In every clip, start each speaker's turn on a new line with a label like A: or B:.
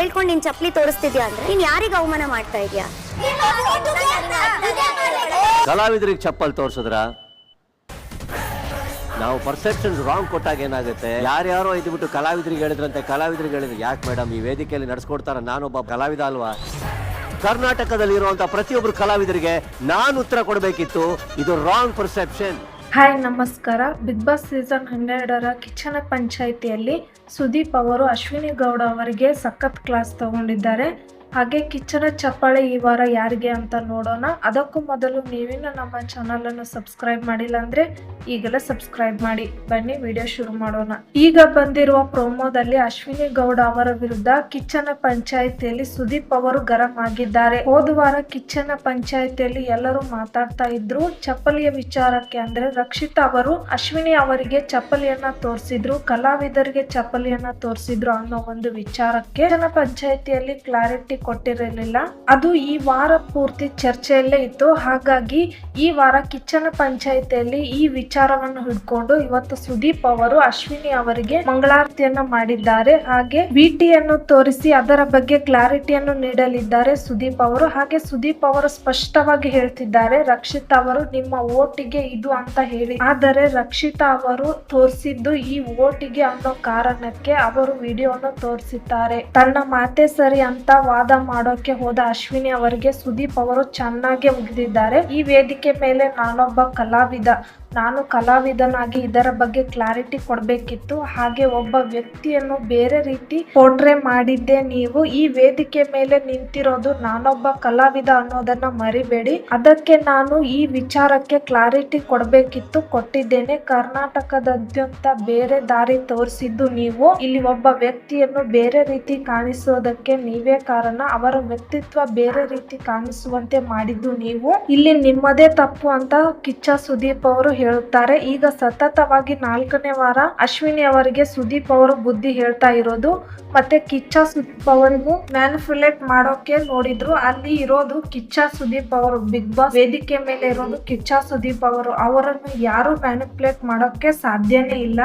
A: ಹೇಳ್ಕೊಂಡು ನಿನ್ ಚಪ್ಲಿ ತೋರಿಸ್ತಿದ್ಯಾ ಅಂದ್ರೆ? ನೀನ್ ಯಾರಿಗ ಅವಮಾನ ಮಾಡ್ತಾ ಇದ್ಯಾ?
B: ಕಲಾವಿದರಿಗೆ ಚಪ್ಪಲ್ ತೋರ್ಸಿದ್ರ? ನಾವು ಪರ್ಸೆಪ್ಷನ್ ರಾಂಗ್ ಕೊಟ್ಟಾಗ ಏನಾಗುತ್ತೆ? ಯಾರ್ಯಾರೋ ಇದ್ಬಿಟ್ಟು ಕಲಾವಿದರಿಗೆ ಹೇಳಿದ್ರಂತೆ, ಕಲಾವಿದರಿಗೆ ಹೇಳಿದ್ರು. ಯಾಕೆ ಮೇಡಮ್ ಈ ವೇದಿಕೆಯಲ್ಲಿ ನಡ್ಸ್ಕೊಡ್ತಾರ? ನಾನೊಬ್ಬ ಕಲಾವಿದ ಅಲ್ವಾ? ಕರ್ನಾಟಕದಲ್ಲಿ ಇರುವಂತ ಪ್ರತಿಯೊಬ್ಬರು ಕಲಾವಿದರಿಗೆ ನಾನು ಉತ್ತರ ಕೊಡಬೇಕಿತ್ತು. ಇದು ರಾಂಗ್ ಪರ್ಸೆಪ್ಷನ್
C: ಹಾಯ್, ನಮಸ್ಕಾರ. ಬಿಗ್ ಬಾಸ್ ಸೀಸನ್ ಹನ್ನೆರಡರ ಕಿಚ್ಚನ ಪಂಚಾಯಿತಿಯಲ್ಲಿ ಸುದೀಪ್ ಅವರು ಅಶ್ವಿನಿ ಗೌಡ ಅವರಿಗೆ ಸಖತ್ ಕ್ಲಾಸ್ ತಗೊಂಡಿದ್ದಾರೆ. ಹಾಗೆ ಕಿಚ್ಚನ ಚಪ್ಪಾಳೆ ಈ ವಾರ ಯಾರಿಗೆ ಅಂತ ನೋಡೋಣ. ಅದಕ್ಕೂ ಮೊದಲು ನೀವಿನ್ನು ನಮ್ಮ ಚಾನಲನ್ನು ಸಬ್ಸ್ಕ್ರೈಬ್ ಮಾಡಿಲ್ಲ ಅಂದರೆ ಈಗಲೇ ಸಬ್ಸ್ಕ್ರೈಬ್ ಮಾಡಿ. ಬನ್ನಿ ವಿಡಿಯೋ ಶುರು ಮಾಡೋಣ. ಈಗ ಬಂದಿರುವ ಪ್ರೋಮೋದಲ್ಲಿ ಅಶ್ವಿನಿ ಗೌಡ ಅವರ ವಿರುದ್ಧ ಕಿಚ್ಚನ ಪಂಚಾಯಿತಿಯಲ್ಲಿ ಸುದೀಪ್ ಅವರು ಗರಂ ಆಗಿದ್ದಾರೆ. ಹೋದ ವಾರ ಕಿಚ್ಚನ ಪಂಚಾಯಿತಿಯಲ್ಲಿ ಎಲ್ಲರೂ ಮಾತಾಡ್ತಾ ಇದ್ರು. ಚಪ್ಪಲಿಯ ವಿಚಾರಕ್ಕೆ ಅಂದ್ರೆ ರಕ್ಷಿತಾ ಅವರು ಅಶ್ವಿನಿ ಅವರಿಗೆ ಚಪ್ಪಲಿಯನ್ನ ತೋರಿಸಿದ್ರು, ಕಲಾವಿದರಿಗೆ ಚಪ್ಪಲಿಯನ್ನ ತೋರಿಸಿದ್ರು ಅನ್ನೋ ಒಂದು ವಿಚಾರಕ್ಕೆ ಕಿಚ್ಚನ ಪಂಚಾಯಿತಿಯಲ್ಲಿ ಕ್ಲಾರಿಟಿ ಕೊಟ್ಟಿರಲಿಲ್ಲ. ಅದು ಈ ವಾರ ಪೂರ್ತಿ ಚರ್ಚೆಯಲ್ಲೇ ಇತ್ತು. ಹಾಗಾಗಿ ಈ ವಾರ ಕಿಚ್ಚನ ಪಂಚಾಯಿತಿಯಲ್ಲಿ ಈ ವಿಚಾರವನ್ನು ಹಿಡ್ಕೊಂಡು ಇವತ್ತು ಸುದೀಪ್ ಅವರು ಅಶ್ವಿನಿ ಅವರಿಗೆ ಮಂಗಳಾರತಿಯನ್ನು ಮಾಡಿದ್ದಾರೆ. ಹಾಗೆ ವಿಟಿಯನ್ನು ತೋರಿಸಿ ಅದರ ಬಗ್ಗೆ ಕ್ಲಾರಿಟಿಯನ್ನು ನೀಡಲಿದ್ದಾರೆ ಸುದೀಪ್ ಅವರು. ಹಾಗೆ ಸುದೀಪ್ ಅವರು ಸ್ಪಷ್ಟವಾಗಿ ಹೇಳ್ತಿದ್ದಾರೆ, ರಕ್ಷಿತಾ ಅವರು, ನಿಮ್ಮ ಓಟಿಗೆ ಇದು ಅಂತ ಹೇಳಿ. ಆದರೆ ರಕ್ಷಿತಾ ಅವರು ತೋರಿಸಿದ್ದು ಈ ಓಟಿಗೆ ಅನ್ನೋ ಕಾರಣಕ್ಕೆ ಅವರು ವಿಡಿಯೋನ ತೋರಿಸಿದ್ದಾರೆ. ತನ್ನ ಮಾತೆ ಸರಿ ಅಂತ ವಾದ ಮಾಡೋಕೆ ಹೋದ ಅಶ್ವಿನಿ ಅವರಿಗೆ ಸುದೀಪ್ ಅವರು ಚೆನ್ನಾಗಿ ಮುಗಿದಿದ್ದಾರೆ. ಈ ವೇದಿಕೆ ಮೇಲೆ ನಾನೊಬ್ಬ ಕಲಾವಿದ ನಾನು ಕಲಾವಿದನಾಗಿ ಇದರ ಬಗ್ಗೆ ಕ್ಲಾರಿಟಿ ಕೊಡಬೇಕಿತ್ತು. ಹಾಗೆ ಒಬ್ಬ ವ್ಯಕ್ತಿಯನ್ನು ಬೇರೆ ರೀತಿ ಪೋಟ್ರೆ ಮಾಡಿದ್ದೆ ನೀವು. ಈ ವೇದಿಕೆ ಮೇಲೆ ನಿಂತಿರೋದು ನಾನೊಬ್ಬ ಕಲಾವಿದ ಅನ್ನೋದನ್ನ ಮರಿಬೇಡಿ. ಅದಕ್ಕೆ ನಾನು ಈ ವಿಚಾರಕ್ಕೆ ಕ್ಲಾರಿಟಿ ಕೊಡಬೇಕಿತ್ತು, ಕೊಟ್ಟಿದ್ದೇನೆ. ಕರ್ನಾಟಕದಾದ್ಯಂತ ಬೇರೆ ದಾರಿ ತೋರಿಸಿದ್ದು ನೀವು. ಇಲ್ಲಿ ಒಬ್ಬ ವ್ಯಕ್ತಿಯನ್ನು ಬೇರೆ ರೀತಿ ಕಾಣಿಸೋದಕ್ಕೆ ನೀವೇ ಕಾರಣ. ಅವರ ವ್ಯಕ್ತಿತ್ವ ಬೇರೆ ರೀತಿ ಕಾಣಿಸುವಂತೆ ಮಾಡಿದ್ದು ನೀವು. ಇಲ್ಲಿ ನಿಮ್ಮದೇ ತಪ್ಪು ಅಂತ ಕಿಚ್ಚ ಸುದೀಪ್ ಅವರು ಹೇಳುತ್ತಾರೆ ಈಗ ಸತತವಾಗಿ ನಾಲ್ಕನೇ ವಾರ ಅಶ್ವಿನಿ ಅವರಿಗೆ ಸುದೀಪ್ ಅವರು ಬುದ್ಧಿ ಹೇಳ್ತಾ ಇರೋದು. ಮತ್ತೆ ಕಿಚ್ಚ ಸುದೀಪ್ ಅವರಿಗೂ ಮ್ಯಾನಿಫುಲೇಟ್ ಮಾಡೋಕೆ ನೋಡಿದ್ರು. ಅಲ್ಲಿ ಇರೋದು ಕಿಚ್ಚ ಸುದೀಪ್ ಅವರು. ಬಿಗ್ ಬಾಸ್ ವೇದಿಕೆ ಮೇಲೆ ಇರೋದು ಕಿಚ್ಚ ಸುದೀಪ್ ಅವರು. ಅವರನ್ನು ಯಾರು ಮ್ಯಾನಿಪುಲೇಟ್ ಮಾಡೋಕೆ ಸಾಧ್ಯನೇ ಇಲ್ಲ.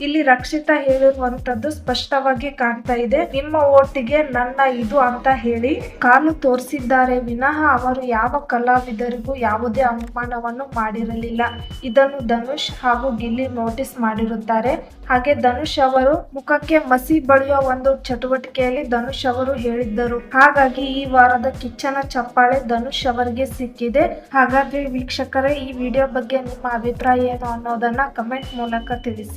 C: ಇಲ್ಲಿ ರಕ್ಷಿತಾ ಹೇಳಿರುವಂತದ್ದು ಸ್ಪಷ್ಟವಾಗಿ ಕಾಣ್ತಾ ಇದೆ. ನಿಮ್ಮ ಓಟಿಗೆ ನನ್ನ ಇದು ಅಂತ ಹೇಳಿ ಕಾಲು ತೋರಿಸಿದ್ದಾರೆ ವಿನಃ ಅವರು ಯಾವ ಕಲಾವಿದರಿಗೂ ಯಾವುದೇ ಅವಮಾನವನ್ನು ಮಾಡಿರಲಿಲ್ಲ. ಇದನ್ನು ಧನುಷ್ ಹಾಗೂ ಗಿಲ್ಲಿ ನೋಟಿಸ್ ಮಾಡಿರುತ್ತಾರೆ. ಹಾಗೆ ಧನುಷ್ ಅವರು ಮುಖಕ್ಕೆ ಮಸಿ ಬಳಿಯುವ ಒಂದು ಚಟುವಟಿಕೆಯಲ್ಲಿ ಧನುಷ್ ಅವರು ಹೇಳಿದ್ದರು. ಹಾಗಾಗಿ ಈ ವಾರದ ಕಿಚ್ಚನ ಚಪ್ಪಾಳೆ ಧನುಷ್ ಅವರಿಗೆ ಸಿಕ್ಕಿದೆ. ಹಾಗಾಗಿ ವೀಕ್ಷಕರೇ, ಈ ವಿಡಿಯೋ ಬಗ್ಗೆ ನಿಮ್ಮ ಅಭಿಪ್ರಾಯ ಏನು ಅನ್ನೋದನ್ನ ಕಮೆಂಟ್ ಮೂಲಕ ತಿಳಿಸಿ.